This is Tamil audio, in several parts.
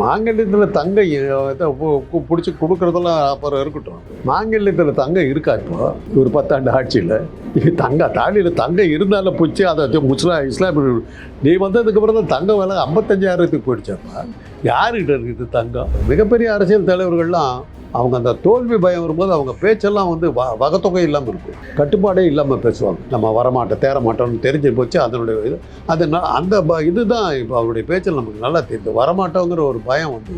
மாங்கல்யத்தில் தங்க பிடிச்சி கொடுக்குறதெல்லாம் அப்புறம் இருக்கட்டும். மாங்கல்யத்தில் தங்கம் இருக்கா இப்போ? ஒரு பத்தாண்டு ஆட்சியில். இது தங்க தாலியில் தங்கம் இருந்தாலும் பிடிச்சி அதை முஸ்லா இஸ்லாம் நீ வந்ததுக்கப்புறம் தான் தங்கம் விலை ஐம்பத்தஞ்சாயிரத்துக்கு போயிடுச்சப்பா யாருக்கிட்ட இருக்குது தங்கம்? மிகப்பெரிய அரசியல் தலைவர்கள்லாம் அவங்க அந்த தோல்வி பயம் வரும்போது அவங்க பேச்செல்லாம் வந்து வ வகத்தொகை இல்லாமல் இருக்கும். கட்டுப்பாடே இல்லாமல் பேசுவாங்க. நம்ம வரமாட்டோம் தேர மாட்டோம்னு தெரிஞ்சு போச்சு அதனுடைய இது. அது அந்த ப இதுதான் இப்போ அவருடைய பேச்சில் நமக்கு நல்லா தெரியுது. வரமாட்டோங்கிற ஒரு பயம் வந்து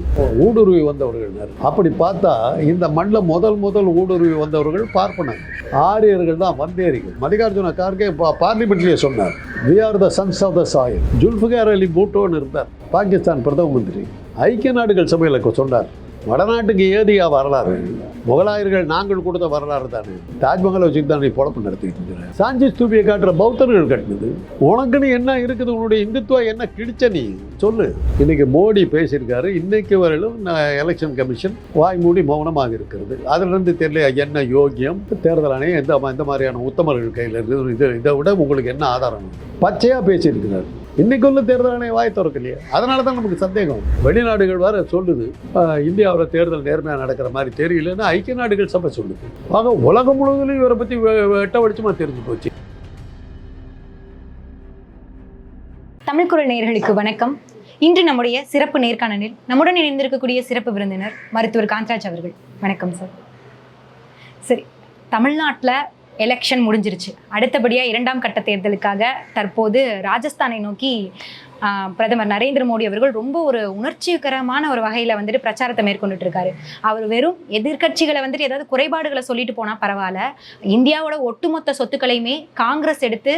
ஊடுருவி வந்தவர்கள் அப்படி பார்த்தா இந்த மண்ணில் முதல் முதல் ஊடுருவி வந்தவர்கள் பார்ப்பனர். ஆரியர்கள் தான் வந்தேரிகள். மல்லிகார்ஜுன கார்கே பார்லிமெண்ட்லேயே சொன்னார் we are the sons of the soil Zulfikar Ali பூட்டோன்னு இருந்தார் பாகிஸ்தான் பிரதம மந்திரி. ஐக்கிய நாடுகள் சபையில் சொன்னார் வடநாட்டுக்கு ஏதியா வரலாறு? முகலாயர்கள் நாங்கள் கொடுத்த வரலாறு தானே? தாஜ்மஹாலை வச்சுட்டு தான் நீ பொழப்பு நடத்திட்டு இருக்கிற. சாஞ்சி ஸ்தூபியை காட்டுற பௌத்தர்கள் கட்டினது. உனக்குன்னு என்ன இருக்குது? உன்னுடைய இந்துத்துவா என்ன கிழிச்ச நீ? சொல்லு. இன்னைக்கு மோடி பேசியிருக்காரு. இன்னைக்கு வரையிலும் எலெக்ஷன் கமிஷன் வாய் மூடி மௌனமாக இருக்கிறது. அதிலிருந்து தெரியல என்ன யோக்கியம்? தேர்தல் ஆணையம் எந்த இந்த மாதிரியான உத்தமர்கள் கையில் இருக்குது இது இதை விட உங்களுக்கு என்ன ஆதாரம்? பச்சையாக பேசியிருக்கிறார். இன்றைக்கு உள்ள தேர்தல் ஆணையம் வாய் திறக்கலையே. அதனால தான் நமக்கு சந்தேகம். வெளிநாடுகள் வர சொல்லுது இந்தியாவில் தேர்தல் நேர்மையாக நடக்கிற மாதிரி தெரியலன்னு ஐக்கிய நாடுகள் சபை சொல்லுது. ஆக உலகம் முழுவதிலும் இவரை பற்றி வெட்ட வெளிச்சமாக தெரிஞ்சு போச்சு. தமிழ் குரல் வணக்கம். இன்று நம்முடைய சிறப்பு நேர்காணலில் நம்முடன் இணைந்திருக்கக்கூடிய சிறப்பு விருந்தினர் மருத்துவர் காந்தராஜ் அவர்கள். வணக்கம் சார். சரி தமிழ்நாட்டில் எலெக்ஷன் முடிஞ்சிருச்சு. அடுத்தபடியாக இரண்டாம் கட்ட தேர்தலுக்காக தற்போது ராஜஸ்தானை நோக்கி பிரதமர் நரேந்திர மோடி அவர்கள் ரொம்ப ஒரு உணர்ச்சிகரமான ஒரு வகையில் வந்துட்டு பிரச்சாரத்தை மேற்கொண்டுட்டு இருக்காரு அவர் வெறும் எதிர்க்கட்சிகளை வந்துட்டு ஏதாவது குறைபாடுகளை சொல்லிட்டு போனால் பரவாயில்ல. இந்தியாவோட ஒட்டுமொத்த சொத்துக்களையுமே காங்கிரஸ் எடுத்து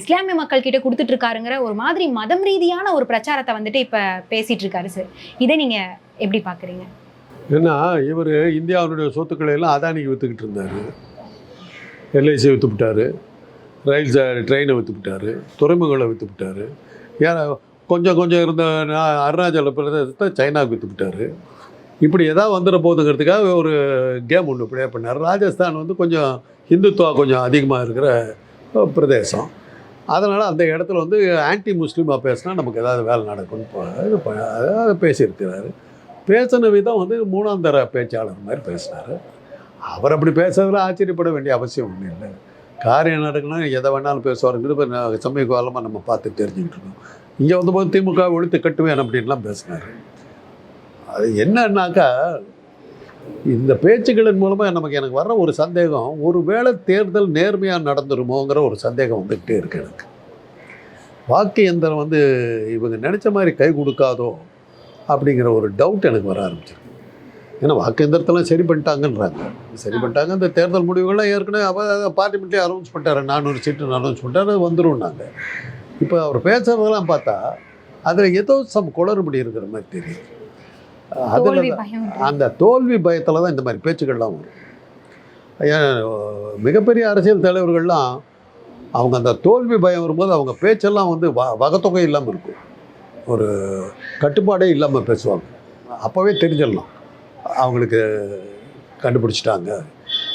இஸ்லாமிய மக்கள் கிட்ட கொடுத்துட்டு இருக்காருங்கிற ஒரு மாதிரி மதம் ரீதியான ஒரு பிரச்சாரத்தை வந்துட்டு இப்போ பேசிட்டு இருக்காரு சார். இதை நீங்கள் எப்படி பார்க்குறீங்க ஏன்னா இவர் இந்தியாவுடைய சொத்துக்களை எல்லாம் அதானிக்கு விற்றுக்கிட்டு இருந்தார். எல்ஐசி விற்று விட்டார் ரயில் ச- ட்ரெயினை விற்று விட்டார் துறைமுகங்களை விற்று விட்டார் ஏன்னா கொஞ்சம் கொஞ்சம் இருந்த அருணாச்சல பிரதேசத்தை சைனாவுக்கு விற்று விட்டாரு இப்படி எதாவது வந்துட போகுதுங்கிறதுக்காக ஒரு கேம் ஒன்று ப்ளே பண்ணார். ராஜஸ்தான் வந்து கொஞ்சம் இந்துத்துவா கொஞ்சம் அதிகமாக இருக்கிற பிரதேசம். அதனால் அந்த இடத்துல வந்து ஆன்டி முஸ்லீமாக பேசினா நமக்கு ஏதாவது வேலை நடக்கும்னு ப- பேசியிருக்கிறாரு. பேசின விதம் வந்து மூணாந்தர பேச்சாளர் மாதிரி பேசினார். அவர் அப்படி பேசுறதுல ஆச்சரியப்பட வேண்டிய அவசியம் ஒன்றும் இல்லை. காரியம் நடக்குன்னா எதை வேணாலும் பேசுவாருங்கிறது இப்போ நான் சமீப காலமாக நம்ம பார்த்து தெரிஞ்சுக்கிட்டு இருக்கோம். இங்கே வந்தபோது திமுக ஒழித்து கட்டுவேன் அப்படின்லாம் பேசினார். அது என்னன்னாக்கா இந்த பேச்சுக்களின் மூலமாக நமக்கு எனக்கு வர்ற ஒரு சந்தேகம் ஒரு வேளை தேர்தல் நேர்மையாக நடந்துருமோங்கிற ஒரு சந்தேகம் வந்துக்கிட்டே இருக்கு எனக்கு. வாக்கு எந்திரம் வந்து இவங்க நினச்ச மாதிரி கை கொடுக்காதோ அப்படிங்கிற ஒரு டவுட் எனக்கு வர ஆரம்பிச்சிருக்கு ஏன்னா வாக்கு எந்திரத்தெல்லாம் சரி பண்ணிட்டாங்கன்றாங்க. சரி பண்ணிட்டாங்க. இந்த தேர்தல் முடிவுகள்லாம் ஏற்கனவே அவ பார்லிமெண்ட்லேயே அனௌன்ஸ் பண்ணிட்டாரு. நானூறு சீட்டு அனௌன்ஸ் பண்ணிட்டாரு. வந்துரும்னாங்க இப்போ அவர் பேசுறதெல்லாம் பார்த்தா அதில் ஏதோ சம் குளறுபடி இருக்கிற மாதிரி தெரியுது. அதில் அந்த தோல்வி பயத்தில் தான் இந்த மாதிரி பேச்சுக்கள்லாம் வரும். மிகப்பெரிய அரசியல் தலைவர்கள்லாம் அவங்க அந்த தோல்வி பயம் வரும்போது அவங்க பேச்செல்லாம் வந்து வ வகத்தொகை இல்லாமல் இருக்கும். ஒரு கட்டுப்பாடே இல்லாமல் பேசுவாங்க. அப்போவே தெரிஞ்சிடலாம். அவங்களுக்கு கண்டுபிடிச்சிட்டாங்க.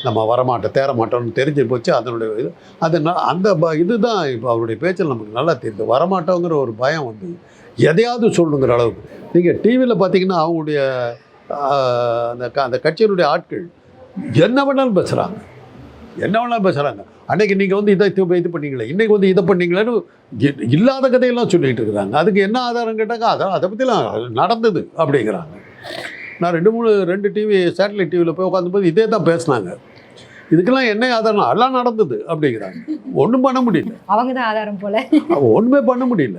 நம்ம வரமாட்டோம் தேர மாட்டோம்னு தெரிஞ்சு போச்சு அதனுடைய இது. அது அந்த ப இதுதான் இப்போ அவருடைய பேச்சில் நமக்கு நல்லா தெரியுது. வரமாட்டோங்கிற ஒரு பயம் வந்து எதையாவது சொல்லுங்கிற அளவுக்கு. நீங்கள் டிவியில் பார்த்தீங்கன்னா அவங்களுடைய அந்த க- அந்த கட்சியினுடைய ஆட்கள் என்ன வேணாலும் பேசுகிறாங்க என்ன வேணாலும் பேசுகிறாங்க அன்றைக்கி நீங்கள் வந்து இதை இது இது பண்ணீங்களே இன்றைக்கி வந்து இதை பண்ணீங்களேன்னு இல்லாத கதையெல்லாம் சொல்லிகிட்டு இருக்கிறாங்க. அதுக்கு என்ன ஆதாரம் கேட்டாங்க? அதை அதை பற்றிலாம் நடந்தது அப்படிங்கிறாங்க. நான் ரெண்டு மூணு ரெண்டு டிவி சேட்டலைட் டிவியில் போய் உட்காந்தும்போது இதே தான் பேசுனாங்க. இதுக்கெல்லாம் என்ன ஆதாரம்? எல்லாம் நடந்தது அப்படிங்கிறாங்க. ஒன்றும் பண்ண முடியல. அவங்க தான் ஆதாரம் போல. ஒன்றுமே பண்ண முடியல.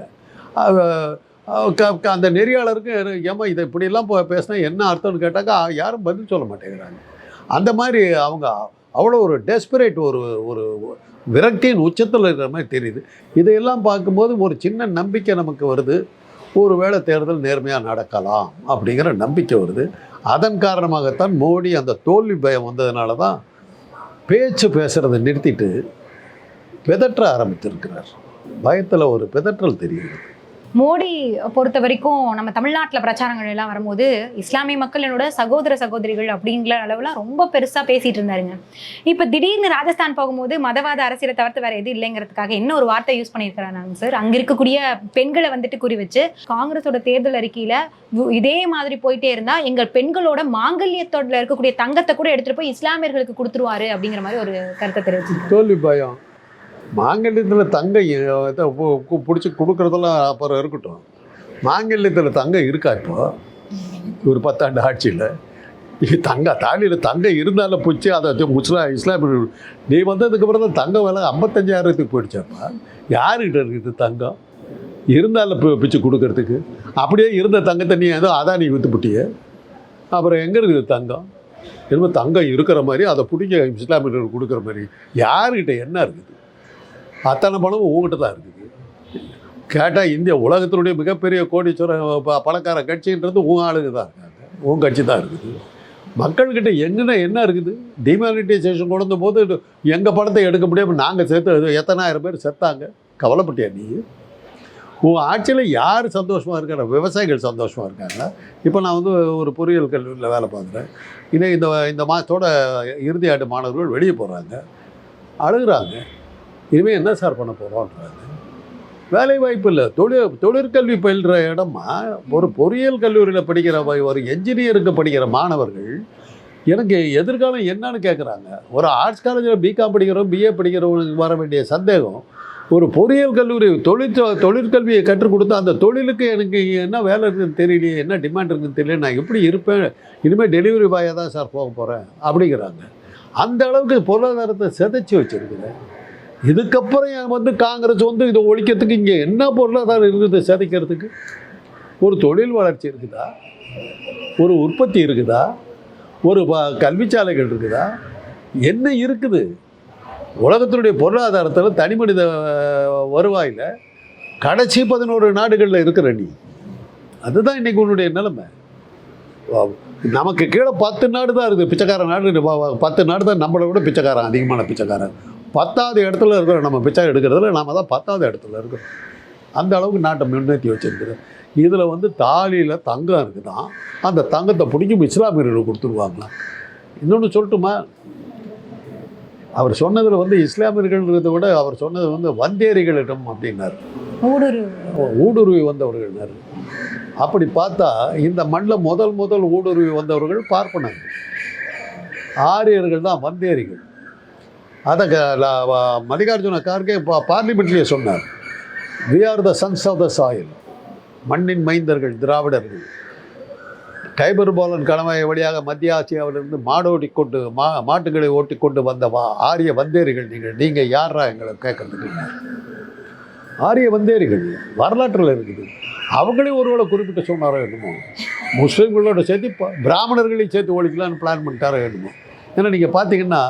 அந்த நெறியாளருக்கு ஏமா இதை இப்படியெல்லாம் போ- பேசினா என்ன அர்த்தம்னு கேட்டாக்கா யாரும் பதில் சொல்ல மாட்டேங்கிறாங்க. அந்த மாதிரி அவங்க அவ்வளோ ஒரு டெஸ்பரேட் ஒரு ஒரு விரக்தியின் உச்சத்தில் இருக்கிற மாதிரி தெரியுது. இதையெல்லாம் பார்க்கும்போது ஒரு சின்ன நம்பிக்கை நமக்கு வருது. ஒருவேளை தேர்தல் நேர்மையாக நடக்கலாம் அப்படிங்கிற நம்பிக்கை வருது. அதன் காரணமாகத்தான் மோடி அந்த தோல்வி பயம் வந்ததுனால தான் பேச்சு பேசுகிறத நிறுத்திட்டு பிதற்ற ஆரம்பித்திருக்கிறார். பயத்தில் ஒரு பிதற்றல் தெரியுது மோடி பொறுத்த வரைக்கும் நம்ம தமிழ்நாட்டில் பிரச்சாரங்கள் எல்லாம் வரும்போது இஸ்லாமிய மக்கள் என்னோட சகோதர சகோதரிகள் அப்படிங்கிற அளவில் ரொம்ப பெருசாக பேசிட்டு இருந்தாருங்க. இப்போ திடீர்னு ராஜஸ்தான் போகும்போது மதவாத அரசியலை தவிர்த்து வேற எது இல்லைங்கிறதுக்காக என்ன ஒரு வார்த்தை யூஸ் பண்ணியிருக்கிறாங்க சார் அங்க இருக்கக்கூடிய பெண்களை வந்துட்டு குறி வச்சு காங்கிரஸோட தேர்தல் அறிக்கையில இதே மாதிரி போயிட்டே இருந்தா எங்கள் பெண்களோட மாங்கல்யத்தோட இருக்கக்கூடிய தங்கத்தை கூட எடுத்துட்டு போய் இஸ்லாமியர்களுக்கு கொடுத்துருவாரு அப்படிங்கிற மாதிரி ஒரு கருத்தை தெரிவிச்சு தோல்வி பயம். மாங்கல்யத்தில் தங்கம் பிடிச்சி கொடுக்குறதெல்லாம் அப்புறம் இருக்கட்டும். மாங்கல்யத்தில் தங்கம் இருக்கா இப்போ? ஒரு பத்தாண்டு ஆட்சியில். தங்க தாலியில் தங்கம் இருந்தாலும் பிடிச்சி அதை முஸ்லாம் இஸ்லாமிய நீ வந்ததுக்கப்புறம் தான் தங்கம் விலை ஐம்பத்தஞ்சாயிரத்துக்கு போயிடுச்சாப்பா. யாருக்கிட்ட இருக்குது தங்கம்? இருந்தாலும் பிச்சு கொடுக்கறதுக்கு. அப்படியே இருந்த தங்கத்தை நீ ஏதோ அதான் நீ விற்றுப்புட்டிய அப்புறம் எங்கே இருக்குது தங்கம்? என்னமோ தங்கம் இருக்கிற மாதிரி அதை பிடிக்க இஸ்லாமியர்களுக்கு கொடுக்குற மாதிரி. யாருக்கிட்ட என்ன இருக்குது? அத்தனை பணமும் உங்ககிட்ட தான் இருக்குது. கேட்டால் இந்திய உலகத்தினுடைய மிகப்பெரிய கோடீஸ்வர ப- பணக்கார கட்சின்றது உன் ஆளுங்க தான் இருக்காங்க. உன் கட்சி தான் இருக்குது. மக்கள்கிட்ட எங்கன்னா என்ன இருக்குது? டிமானிட்டைசேஷன் கொண்டு போது எங்கள் பணத்தை எடுக்க முடியாமல் நாங்கள் சேர்த்து எத்தனாயிரம் பேர் செத்தாங்க? கவலைப்பட்டியா நீ? உன் ஆட்சியில் யார் சந்தோஷமாக இருக்காங்க? விவசாயிகள் சந்தோஷமாக இருக்காங்க இப்போ நான் வந்து ஒரு பொறியியல் கல்லூரியில் வேலை பார்க்குறேன். இன்னும் இந்த இந்த மாதத்தோட இறுதி ஆண்டு மாணவர்கள் வெளியே போகிறாங்க அழுகுறாங்க. இனிமேல் என்ன சார் பண்ண போகிறோன்றாங்க வேலை வாய்ப்பு இல்லை. தொழில் தொழிற்கல்வி பயில்கிற இடமா ஒரு பொறியியல் கல்லூரியில் படிக்கிற ஒரு என்ஜினியருக்கு படிக்கிற மாணவர்கள் எனக்கு எதிர்காலம் என்னன்னு கேட்குறாங்க ஒரு ஆர்ட்ஸ் காலேஜில் பிகாம் படிக்கிறோம் பிஏ படிக்கிறவங்களுக்கு வர வேண்டிய சந்தேகம். ஒரு பொறியியல் கல்லூரி தொழிற்ச தொழிற்கல்வியை கற்றுக் கொடுத்து அந்த தொழிலுக்கு எனக்கு என்ன வேலை இருக்குதுன்னு தெரியலையே என்ன டிமாண்ட் இருக்குன்னு தெரியல நான் எப்படி இருப்பேன்? இனிமேல் டெலிவரி பாயாக தான் சார் போக போகிறேன் அப்படிங்கிறாங்க. அந்த அளவுக்கு பொருளாதாரத்தை சிதைச்சி வச்சிருக்குது. இதுக்கப்புறம் வந்து காங்கிரஸ் வந்து இதை ஒழிக்கிறதுக்கு இங்கே என்ன பொருளாதாரம் இருக்குது சிதைக்கிறதுக்கு ஒரு தொழில் வளர்ச்சி இருக்குதா? ஒரு உற்பத்தி இருக்குதா? ஒரு கல்விச்சாலைகள் இருக்குதா? என்ன இருக்குது? உலகத்தினுடைய பொருளாதாரத்தில் தனி மனித வருவாயில் கடைசி பதினோரு நாடுகளில் இருக்கிற நீ. அதுதான் இன்றைக்கி உன்னுடைய நிலைமை. வா- நமக்கு கீழே பத்து நாடு தான் இருக்குது. பிச்சைக்கார நாடு வா- வா- பத்து நாடு தான் நம்மளை விட பிச்சைக்காரன் அதிகமான பிச்சைக்காரன். பத்தாவது இடத்துல இருக்கிற நம்ம பிச்சை எடுக்கிறதுல நாம தான் பத்தாவது இடத்துல இருக்கோம் அந்த அளவுக்கு நாட்டை முன்னேற்றி வச்சிருக்குது. இதில் வந்து தாலியில் தங்கம் இருக்குதான் அந்த தங்கத்தை பிடிக்கும் இஸ்லாமியர்களுக்கு கொடுத்துருவாங்களாம் இன்னொன்று சொல்லட்டுமா? அவர் சொன்னதில் வந்து இஸ்லாமியர்கள்ன்றதை விட அவர் சொன்னது வந்து வந்தேரிகளிடம் அப்படின்னாரு. ஊடுருவு. ஊடுருவி வந்தவர்கள்னாரு அப்படி பார்த்தா இந்த மண்ணில் முதல் முதல் ஊடுருவி வந்தவர்கள் பார்ப்பனர்கள். ஆரியர்கள் தான் வந்தேரிகள். அதை க- மல்லிகார்ஜுன கார்கே பா பார்லிமெண்ட்லேயே சொன்னார். We are the sons of the soil மண்ணின் மைந்தர்கள் திராவிடர்கள். கைபர் போலன் கணவாய் வழியாக மத்திய ஆசியாவிலிருந்து மாடோடி கொண்டு மா மாட்டுகளை ஓட்டி கொண்டு வந்த வா ஆரிய வந்தேரிகள் நீங்கள் நீங்கள் யாரா எங்களை கேட்கறதுக்கு? ஆரிய வந்தேரிகள் வரலாற்றில் இருக்குது. அவங்களே ஒருவேளை குறிப்பிட்டு சொன்னாரோ என்னமோ? முஸ்லீம்களோட சேர்த்து பிராமணர்களையும் சேர்த்து ஒழிக்கலான்னு பிளான் பண்ணிட்டாரோ என்னமோ? ஏன்னா நீங்கள் பார்த்தீங்கன்னா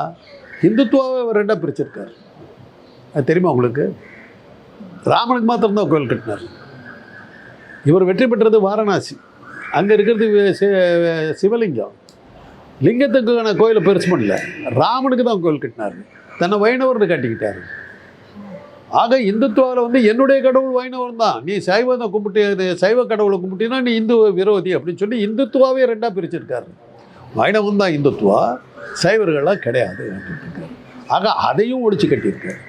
இந்துத்துவாவை அவர் ரெண்டாக பிரிச்சிருக்கார். அது தெரியுமா உங்களுக்கு? ராமனுக்கு மாத்திரம்தான் கோயில் கட்டினார். இவர் வெற்றி பெற்றது வாரணாசி. அங்கே இருக்கிறது சிவலிங்கம். லிங்கத்துக்கான கோயிலை பெருசு பண்ணல. ராமனுக்கு தான் கோயில் கட்டினார். தன்னை வைணவர்னு கட்டிக்கிட்டார். ஆக இந்துத்துவாவில் வந்து என்னுடைய கடவுள் வைணவன் தான் நீ சைவத்தை கும்பிட்டு சைவ கடவுளை கும்பிட்டினா நீ இந்து விரோதி அப்படின்னு சொல்லி இந்துத்துவாவே ரெண்டாக பிரிச்சிருக்காரு. வைணவம் தான் இந்துத்துவா சைவர்கள்லாம் கிடையாது ஆக அதையும் ஒழிச்சு கட்டியிருக்காரு.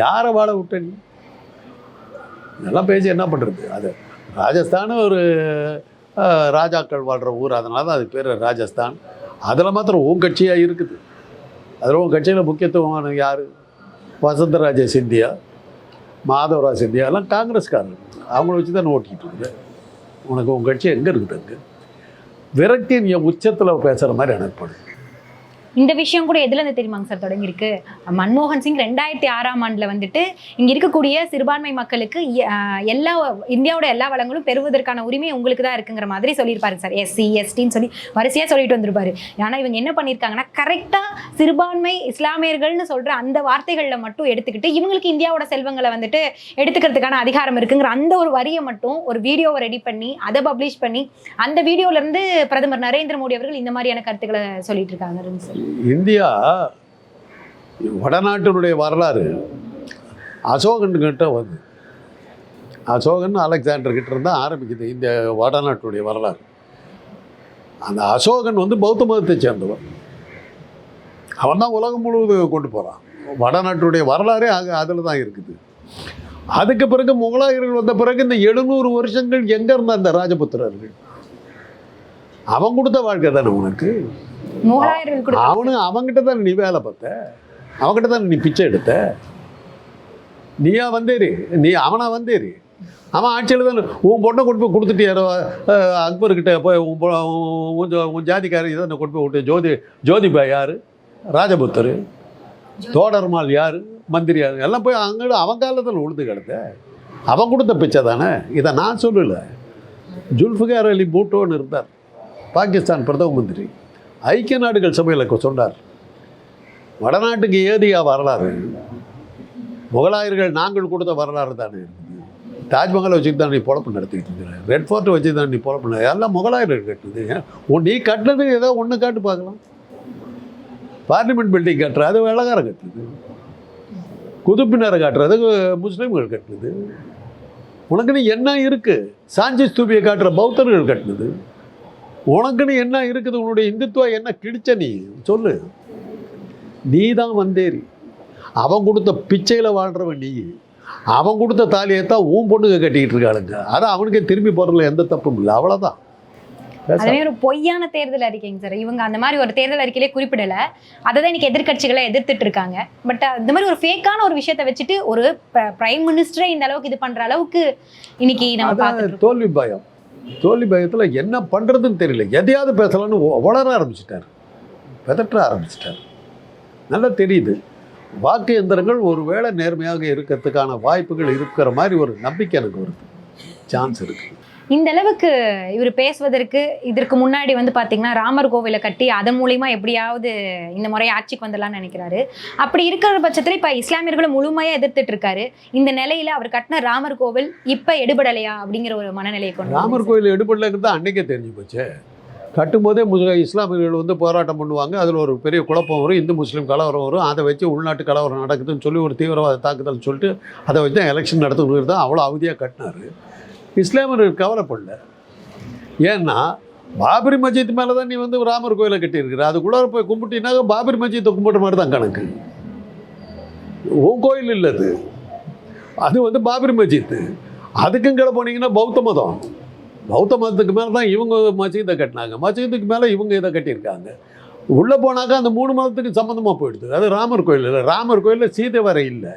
யாரை வாழ விட்ட நீ? இதெல்லாம் பேசி என்ன பண்ணுறது அது ராஜஸ்தான் ஒரு ராஜாக்கள் வாழ்கிற ஊர் அதனால தான் அது பேர் ராஜஸ்தான். அதில் மாத்திரம் உன் கட்சியாக இருக்குது. அதில் உன் கட்சியில் முக்கியத்துவமான யார்? வசந்தராஜ சிந்தியா மாதவராஜ் சிந்தியா எல்லாம் காங்கிரஸ்காரங்க அவங்கள வச்சு தான் ஓட்டிக்கிட்டு இருக்கு உனக்கு உன் கட்சி எங்கே இருக்குது அங்கே? விரக்தியின் என் உச்சத்தில் பேசுகிற மாதிரி எனக்கு படுது இந்த விஷயம் கூட எதுல இருந்து தெரியுமாங்க சார் தொடங்கியிருக்கு? மன்மோகன் சிங் ரெண்டாயிரத்தி ஆறாம் ஆண்டுல வந்துட்டு இங்க இருக்கக்கூடிய சிறுபான்மை மக்களுக்கு எல்லா இந்தியாவோட எல்லா வளங்களும் பெறுவதற்கான உரிமை உங்களுக்கு தான் இருக்குங்கிற மாதிரி சொல்லியிருப்பாரு சார். எஸ்சி எஸ்டின்னு சொல்லி வரிசையா சொல்லிட்டு வந்திருப்பாரு. ஆனா இவங்க என்ன பண்ணியிருக்காங்கன்னா கரெக்டா சிறுபான்மை இஸ்லாமியர்கள்னு சொல்ற அந்த வார்த்தைகளில் மட்டும் எடுத்துக்கிட்டு இவங்களுக்கு இந்தியாவோட செல்வங்களை வந்துட்டு எடுத்துக்கிறதுக்கான அதிகாரம் இருக்குங்கிற அந்த ஒரு வரியை மட்டும் ஒரு வீடியோவை ரெடி பண்ணி அதை பப்ளிஷ் பண்ணி அந்த வீடியோல இருந்து பிரதமர் நரேந்திர மோடி அவர்கள் இந்த மாதிரியான கருத்துக்களை சொல்லிட்டு இருக்காங்க. சார் இந்தியா வடநாட்டினுடைய வரலாறு. அசோகன் கிட்ட வந்து. அசோகன் அலெக்சாண்டர் கிட்ட இருந்தால் ஆரம்பிக்குது இந்த வடநாட்டுடைய வரலாறு. அந்த அசோகன் வந்து பௌத்த மதத்தை சேர்ந்தவன் அவன் தான் உலகம் முழுவதும் கொண்டு போகிறான் வடநாட்டுடைய வரலாறே அங்கே அதில் தான் இருக்குது. அதுக்கு பிறகு முகலாயர்கள் வந்த பிறகு இந்த எழுநூறு வருஷங்கள் எங்கே இருந்த அந்த ராஜபுத்திரர்கள்? அவன் கொடுத்த வாழ்க்கை தானே உனக்கு? கூட அவனு அவன்கிட்ட தானே நீ வேலை பார்த்த? அவன்கிட்ட தானே நீ பிச்சை எடுத்த? நீயா வந்தேரு? நீ அவனா வந்தேரு? அவன் ஆட்சியில் தானே உன் பொண்ணை கொண்டு போய் கொடுத்துட்டியாரோ அக்பர்கிட்ட போய் உன் உன் உன் ஜாதிக்காரர் இதை கொண்டு போய் விட்டு ஜோதி ஜோதிபா யார்? ராஜபுத்தர். தோடர்மால் யார்? மந்திரி யார்? எல்லாம் போய் அங்கே அவன் காலத்தில் உழுது கிடந்த. அவன் கொடுத்த பிச்சை தானே? இதை நான் சொல்லலை. ஜுல்ஃபிகார் அலி பூட்டோன்னு இருந்தார். பாகிஸ்தான் பிரதம மந்திரி. ஐக்கிய நாடுகள் சபையில் சொன்னார் வடநாட்டுக்கு ஏதியா வரலாறு? முகலாயர்கள் நாங்கள் கொடுத்த வரலாறு தானே? இருக்குது தாஜ்மஹாலை வச்சுட்டு தான் நீ பொழப்பு நடத்திக்கிட்டு இருக்கிற ரெட் ஃபோர்ட்டை வச்சு தான் நீ பொழப்பு நட- எல்லாம் முகலாயர்கள் கட்டுது. உன் நீ கட்டினது ஏதோ ஒன்று காட்டு பார்க்கலாம். பார்லிமெண்ட் பில்டிங் கட்டுற அது வெள்ளக்காரன் கட்டுது குதுப்பினரை காட்டுறது முஸ்லீம்கள் கட்டுது நீ என்ன இருக்குது சாஞ்சி ஸ்தூபியை காட்டுற பௌத்தர்கள் கட்டுனது. உனக்குன்னு என்ன இருக்குது? உன்னுடைய இந்துத்துவா என்ன கிழிச்ச நீ? சொல்லு. நீ தான் வந்தேரி அவன் கொடுத்த பிச்சையில் வாழ்கிறவன் நீ. அவன் கொடுத்த தாலியை தான் உன் பொண்ணுங்க கட்டிக்கிட்டு இருக்காளுங்க. அதான் அவனுக்கே திரும்பி போகிறதுல எந்த தப்பும் இல்லை. அவ்வளோதான் அதுவே ஒரு பொய்யான தேர்தல் அறிக்கைங்க சார். இவங்க அந்த மாதிரி ஒரு தேர்தல் அறிக்கையிலே குறிப்பிடல. அதை தான் இன்னைக்கு எதிர்க்கட்சிகளை எதிர்த்துட்டு இருக்காங்க. பட் இந்த மாதிரி ஒரு ஃபேக்கான ஒரு விஷயத்தை வச்சுட்டு ஒரு பிரைம் மினிஸ்டரே இந்த அளவுக்கு இது பண்ற அளவுக்கு இன்னைக்கு நம்ம தோல்வி பயம். தோல்வி பயத்தில் என்ன பண்ணுறதுன்னு தெரியல. எதையாவது பேசலான்னு ஒ- வளர ஆரம்பிச்சிட்டார். பதற்ற ஆரம்பிச்சிட்டார். நல்லா தெரியுது. வாக்கு எந்திரங்கள் ஒருவேளை நேர்மையாக இருக்கிறதுக்கான வாய்ப்புகள் இருக்கிற மாதிரி ஒரு நம்பிக்கை எனக்கு வருது. சான்ஸ் இருக்குது இந்த அளவுக்கு இவர் பேசுவதற்கு இதற்கு முன்னாடி வந்து பார்த்தீங்கன்னா ராமர் கோவிலை கட்டி அதன் மூலியமா எப்படியாவது இந்த முறை ஆட்சிக்கு வந்துடலாம்னு நினைக்கிறாரு. அப்படி இருக்கிற பட்சத்தில் இப்போ இஸ்லாமியர்களும் முழுமையாக எதிர்த்துட்டு இருக்காரு. இந்த நிலையில அவர் கட்டின ராமர் கோவில் இப்போ எடுபடலையா அப்படிங்கிற ஒரு மனநிலையை கொண்டு ராமர் கோவில் எடுபடலைங்கிறது தான் அன்னைக்கே தெரிஞ்சு போச்சு. கட்டும்போதே முஸ்லி இஸ்லாமியர்கள் வந்து போராட்டம் பண்ணுவாங்க. அதில் ஒரு பெரிய குழப்பம் வரும். இந்து முஸ்லீம் கலவரம் வரும். அதை வச்சு உள்நாட்டு கலவரம் நடக்குதுன்னு சொல்லி ஒரு தீவிரவாத தாக்குதல்னு சொல்லிட்டு அதை வச்சு தான் எலெக்ஷன் நடத்தணுங்கிறது தான் அவ்வளோ அவதியாக கட்டினார். இஸ்லாமியர்கள் கவலைப்படல. ஏன்னா பாபரி மஜித் மேலே தான் நீ வந்து ராமர் கோயிலை கட்டியிருக்கிற. அதுக்குள்ளார போய் கும்பிட்டினாக்க பாபரி மஜித்தை கும்பிட்ற மாதிரி தான் கணக்கு. உன் கோயில் இல்லை அது அது வந்து பாபரி மஜித்து. அதுக்கும் கீழே போனீங்கன்னா பௌத்த மதம். பௌத்த மதத்துக்கு மேலே தான் இவங்க மசீதை கட்டினாங்க. மசீதுக்கு மேலே இவங்க இதை கட்டியிருக்காங்க. உள்ளே போனாக்கா அந்த மூணு மதத்துக்கு சம்மந்தமாக போயிடுது. அது ராமர் கோயில் இல்லை. ராமர் கோயிலில் சீதை வரை இல்லை.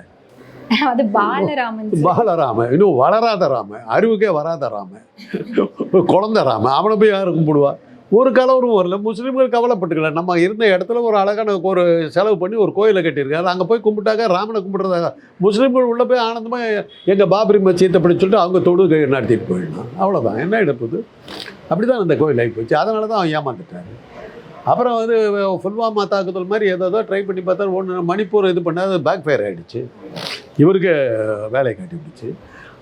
அது பாலராமன் sir. பாலராம இன்னும் வளராத ராம அறிவுக்கே வராத ராம குழந்த ராம அவனை போய் யாரும் கும்பிடுவா? ஒரு கலவரும் வரல. முஸ்லீம்கள் கவலைப்பட்டுக்கல. நம்ம இருந்த இடத்துல ஒரு அழகான ஒரு செலவு பண்ணி ஒரு கோயிலை கட்டியிருக்காரு. அங்கே போய் கும்பிட்டாக்க ராமனை கும்பிட்றதாக முஸ்லீம்கள் உள்ளே போய் ஆனந்தமாக எங்கள் பாபரி மச்சீத்தை அப்படி சொல்லிட்டு அவங்க தொடு நடத்திட்டு போயிடலாம் அவ்வளோதான் என்ன எடுப்பது அப்படி தான் அந்த கோயில் ஆகி போச்சு. அதனால தான் அவன் ஏமாந்துட்டாரு. அப்புறம் வந்து புல்வாமா தாக்குதல் மாதிரி ஏதோ ட்ரை பண்ணி பார்த்தா ஒன்று மணிப்பூர் இது பண்ணால் அது பேக் ஃபயர் ஆகிடுச்சு இவருக்கு வேலையை காட்டிவிடுச்சு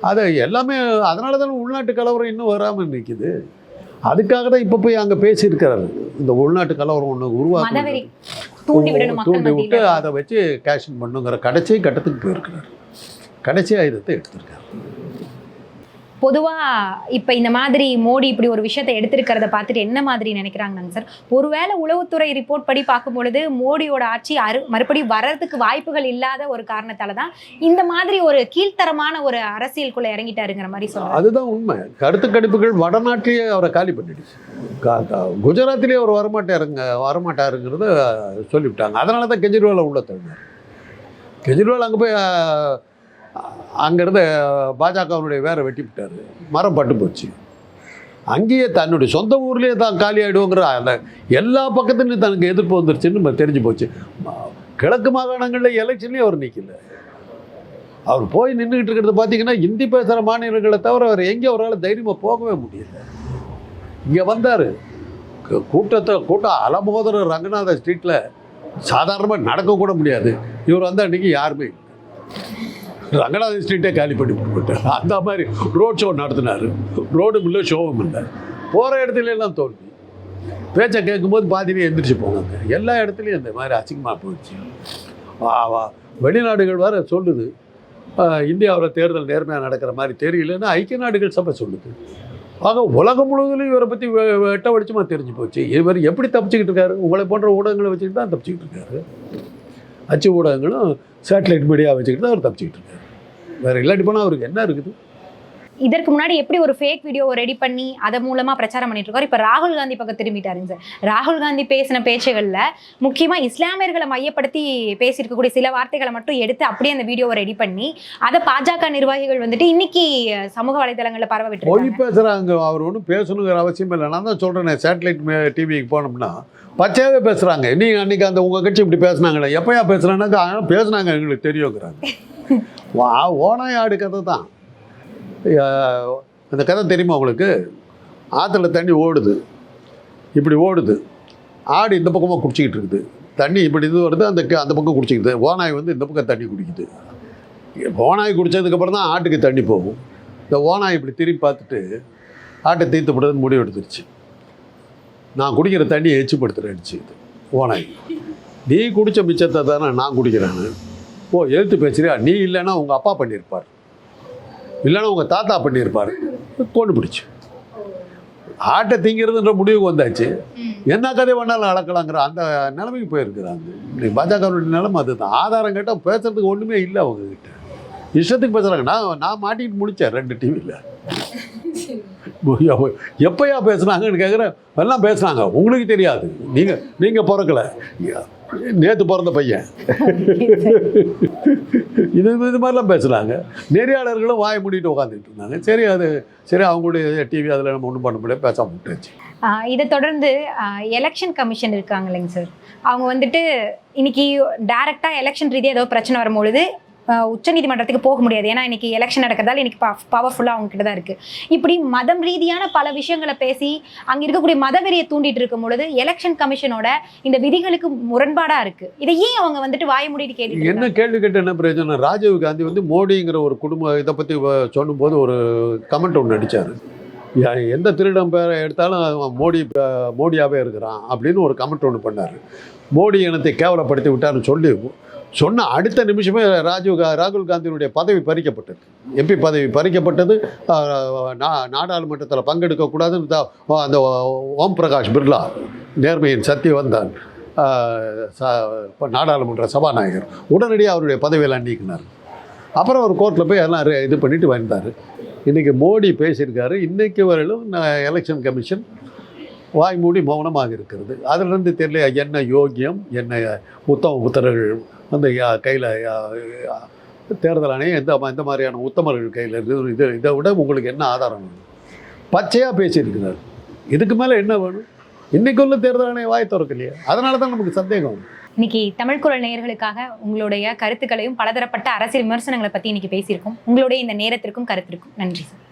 அது எல்லாமே அதனால தானே உள்நாட்டு கலவரம் இன்னும் வராமல் நிற்கிது அதுக்காக தான் இப்போ போய் அங்கே பேசியிருக்கிறாரு. இந்த உள்நாட்டு கலவரம் ஒன்று உருவாக்கி தூண்டி விட்டு அதை வச்சு கேஷன் பண்ணுங்கிற கடைசி கட்டத்துக்கு போயிருக்கிறார். கடைசி ஆயுதத்தை எடுத்திருக்காரு. பொதுவாக இப்போ இந்த மாதிரி மோடி இப்படி ஒரு விஷயத்தை எடுத்திருக்கிறத பார்த்துட்டு என்ன மாதிரி நினைக்கிறாங்கன்னு சார்? ஒருவேளை உளவுத்துறை ரிப்போர்ட் படி பார்க்கும் பொழுது மோடியோட ஆட்சி அரு மறுபடியும் வர்றதுக்கு வாய்ப்புகள் இல்லாத ஒரு காரணத்தால தான் இந்த மாதிரி ஒரு கீழ்த்தரமான ஒரு அரசியலுக்குள்ளே இறங்கிட்டாருங்கிற மாதிரி சொல்லுவாங்க அதுதான் உண்மை. கருத்து கணிப்புகள் வடநாட்டிலேயே அவரை காலி பண்ணிடுச்சு. கா- குஜராத்திலேயே அவர் வரமாட்டாருங்க வரமாட்டாருங்கிறத சொல்லிவிட்டாங்க. அதனால தான் கெஜ்ரிவாலை உள்ள தள்ளினார். கெஜ்ரிவால் அங்கே போய் அங்கேருந்து பாஜகவினுடைய வேற வெட்டி விட்டார். மரம் பட்டு போச்சு. அங்கேயே தன்னுடைய சொந்த ஊர்லேயே தான் காலி ஆகிடுவோங்கிற அந்த எல்லா பக்கத்துலையும் தனக்கு எதிர்ப்பு வந்துருச்சுன்னு நம்ம தெரிஞ்சு போச்சு. கிழக்கு மாகாணங்களில் எலெக்ஷன்லேயும் அவர் நிற்கல அவர் போய் நின்றுக்கிட்டு இருக்கிறது பார்த்தீங்கன்னா ஹிந்தி பேசுகிற மாநிலங்களை தவிர அவர் எங்கே அவரால் தைரியமாக போகவே முடியல. இங்கே வந்தார். கூட்டத்தை கூட்டம் அலமோதர ரங்கநாத ஸ்ட்ரீட்டில் சாதாரணமாக நடக்கக்கூட முடியாது. இவர் வந்த அன்றைக்கி யாருமே ரங்கநாத ஸ்ட்ரீட்டே காலி பண்ணி போட்டார் அந்த மாதிரி ரோட் ஷோ நடத்தினார். ரோடும் இல்லை ஷோவும் இல்லை. போகிற இடத்துல எல்லாம் தோல்வி. பேச்சை கேட்கும்போது பாதியிலே எந்திரிச்சு போனாங்க. எல்லா இடத்துலையும் இந்த மாதிரி அசிங்கமாக போயிடுச்சு. வா- வா- வெளிநாடுகள் வேற சொல்லுது. இந்தியாவில் தேர்தல் நேர்மையாக நடக்கிற மாதிரி தெரியலன்னு ஐக்கிய நாடுகள் சபை சொல்லுது. ஆக உலகம் முழுவதும் இவரை பற்றி வெட்ட வெளிச்சமாக தெரிஞ்சு போச்சு. இவர் எப்படி தப்பிச்சுக்கிட்டு இருக்காரு? உங்களை போன்ற ஊடகங்களை வச்சுக்கிட்டு தான் தப்பிச்சுக்கிட்டு இருக்காரு. அச்சு ஊடகங்களும் சேட்டலைட் மீடியா வச்சுக்கிட்டு தான் அவர் தப்பிச்சுக்கிட்டு இருக்காரு. வேறு இல்லாட்டி போனால் அவருக்கு என்ன இருக்குது? இதற்கு முன்னாடி எப்படி ஒரு ஃபேக் வீடியோவை ரெடி பண்ணி அதன் மூலமா பிரச்சாரம் பண்ணிட்டு இருக்காரு? இப்ப ராகுல் காந்தி பக்கம் திரும்பிட்டாருங்க சார். ராகுல் காந்தி பேசின பேச்சுகள்ல முக்கியமா இஸ்லாமியர்களை மையப்படுத்தி பேசியிருக்கக்கூடிய சில வார்த்தைகளை மட்டும் எடுத்து அப்படியே அந்த வீடியோவை ரெடி பண்ணி அதை பாஜக நிர்வாகிகள் வந்துட்டு இன்னைக்கு சமூக வலைதளங்கள்ல பரவ பொய் விட்டுருக்காங்க பேசுகிறாங்க அவர் ஒன்றும் பேசணுங்கிற அவசியம் இல்லை. நான் தான் சொல்கிறேனே சேட்டலைட் டிவிக்கு போனோம்னா. பச்சையாகவே பேசுகிறாங்க நீங்கள் அன்றைக்கி அந்த உங்கள் கட்சி இப்படி பேசுனாங்களே எப்போயா பேசுகிறானாக்கா பேசுனாங்க எங்களுக்கு தெரியுங்கிறாங்க. வா ஓனாய் ஆடு கதை தான். அந்த கதை தெரியுமா உங்களுக்கு? ஆற்றுல தண்ணி ஓடுது. இப்படி ஓடுது. ஆடு இந்த பக்கமாக குடிச்சிக்கிட்டு இருக்குது. தண்ணி இப்படி இது வருது அந்த அந்த பக்கம் குடிச்சிக்கிது. ஓனாய் வந்து இந்த பக்கம் தண்ணி குடிக்குது. ஓனாய் குடித்ததுக்கப்புறம் தான் ஆட்டுக்கு தண்ணி போகும். இந்த ஓனாய் இப்படி திரும்பி பார்த்துட்டு ஆட்டை தீர்த்து விடுறதுன்னு முடிவு எடுத்துருச்சு. நான் குடிக்கிற தண்ணியை எச்சுப்படுத்துறேன்ச்சு இது. ஓனாய் நீ குடித்த மிச்சத்தை தானே நான் குடிக்கிறேன்னு. ஓ எழுத்து பேசுறியா? நீ இல்லைன்னா உங்கள் அப்பா பண்ணியிருப்பார். இல்லைன்னா உங்கள் தாத்தா பண்ணியிருப்பார் கொண்டு பிடிச்சு. ஆட்டை திங்கிறதுன்ற முடிவுக்கு வந்தாச்சு. என்ன கதை வேணாலும் அளக்கலாங்கிற அந்த நிலைமைக்கு போயிருக்கிறாங்க. பாஜகவுடைய நிலைமை அதுதான். ஆதாரம் கேட்டால் பேசுறதுக்கு ஒன்றுமே இல்லை அவங்க கிட்ட இஷ்டத்துக்கு பேசுகிறாங்க நான் நான் மாட்டிட்டு முடித்தேன் ரெண்டு டிவியில் எப்பயா பேசுனாங்கன்னு கேட்குறேன் எல்லாம் பேசுனாங்க. உங்களுக்கு தெரியாது. நீங்கள் நீங்கள் பிறக்கல. நேற்று பிறந்த பையன். இது இது மாதிரிலாம் பேசுகிறாங்க நெறியாளர்களும் வாய மூடிட்டு உட்காந்துட்டு இருந்தாங்க. சரி அது சரி அவங்களுடைய டிவி அதில் நம்ம ஒன்றும் பண்ண முடியாது பேச விட்டாச்சு. இதை தொடர்ந்து எலெக்ஷன் கமிஷன் இருக்காங்க இல்லைங்க சார் அவங்க வந்துட்டு இன்னைக்கு டேரெக்டாக எலெக்ஷன் ரீதியாக ஏதோ பிரச்சனை வரும்பொழுது உச்சநீதிமன்றத்துக்கு போக முடியாது. ஏன்னா இன்னைக்கு எலெக்ஷன் நடக்கிறதால இன்னைக்கு பவர்ஃபுல்லாக அவங்க கிட்ட தான் இருக்கு. இப்படி மதம் ரீதியான பல விஷயங்களை பேசி அங்க இருக்கக்கூடிய மதவெறியை தூண்டிட்டு இருக்கும் பொழுது எலெக்ஷன் கமிஷனோட இந்த விதிகளுக்கு முரண்பாடா இருக்கு. இதை ஏன் அவங்க வந்துட்டு வாய மூடிட்டு கேட்டு என்ன கேள்வி கேட்டு என்ன பிரயோஜனம்? ராஜீவ் காந்தி வந்து மோடிங்கிற ஒரு குடும்ப இதை பற்றி சொல்லும்போது ஒரு கமெண்ட் ஒன்று அடித்தார் எந்த திருடம் பேரை எடுத்தாலும் அவன் மோடி மோடியாவே இருக்கிறான் அப்படின்னு ஒரு கமெண்ட் ஒன்று பண்ணார். மோடி இனத்தை கேவலப்படுத்தி விட்டார்னு சொல்லி சொன்ன அடுத்த நிமிஷமே ராஜீவ் கா ராகுல் காந்தியினுடைய பதவி பறிக்கப்பட்டது. எம்பி பதவி பறிக்கப்பட்டது. நா- நாடாளுமன்றத்தில் பங்கெடுக்கக்கூடாதுன்னு அந்த ஓம் பிரகாஷ் பிர்லா நேர்மையின் சக்தி வந்தான். ச- நாடாளுமன்ற சபாநாயகர். உடனடியாக அவருடைய பதவியெல்லாம் நீக்கினார். அப்புறம் அவர் கோர்ட்டில் போய் எல்லாம் இது பண்ணிட்டு வந்தார். இன்றைக்கி மோடி பேசியிருக்காரு. இன்றைக்கு வரையிலும் நான் எலெக்ஷன் கமிஷன் வாய் மூடி மௌனமாக இருக்கிறது. அதிலிருந்து தெரியல என்ன யோக்கியம்? என்ன உத்தம புத்தர்கள் அந்த கையில் தேர்தல் ஆணையம் எந்த இந்த மாதிரியான உத்தமர்கள் கையில் இருக்குது இது இதை விட உங்களுக்கு என்ன ஆதாரம் வேணும்? பச்சையாக பேசியிருக்கிறார். இதுக்கு மேலே என்ன வேணும்? இன்னைக்கு உள்ள தேர்தல் ஆணையம் வாய் திறக்கலையே. அதனால தான் நமக்கு சந்தேகம் இன்னைக்கு தமிழ் குரல் நேயர்களுக்காக உங்களுடைய கருத்துக்களையும் பலதரப்பட்ட அரசியல் விமர்சனங்களை பற்றி இன்னைக்கு பேசியிருக்கோம். உங்களுடைய இந்த நேரத்திற்கும் கருத்திற்கும் நன்றி சார்.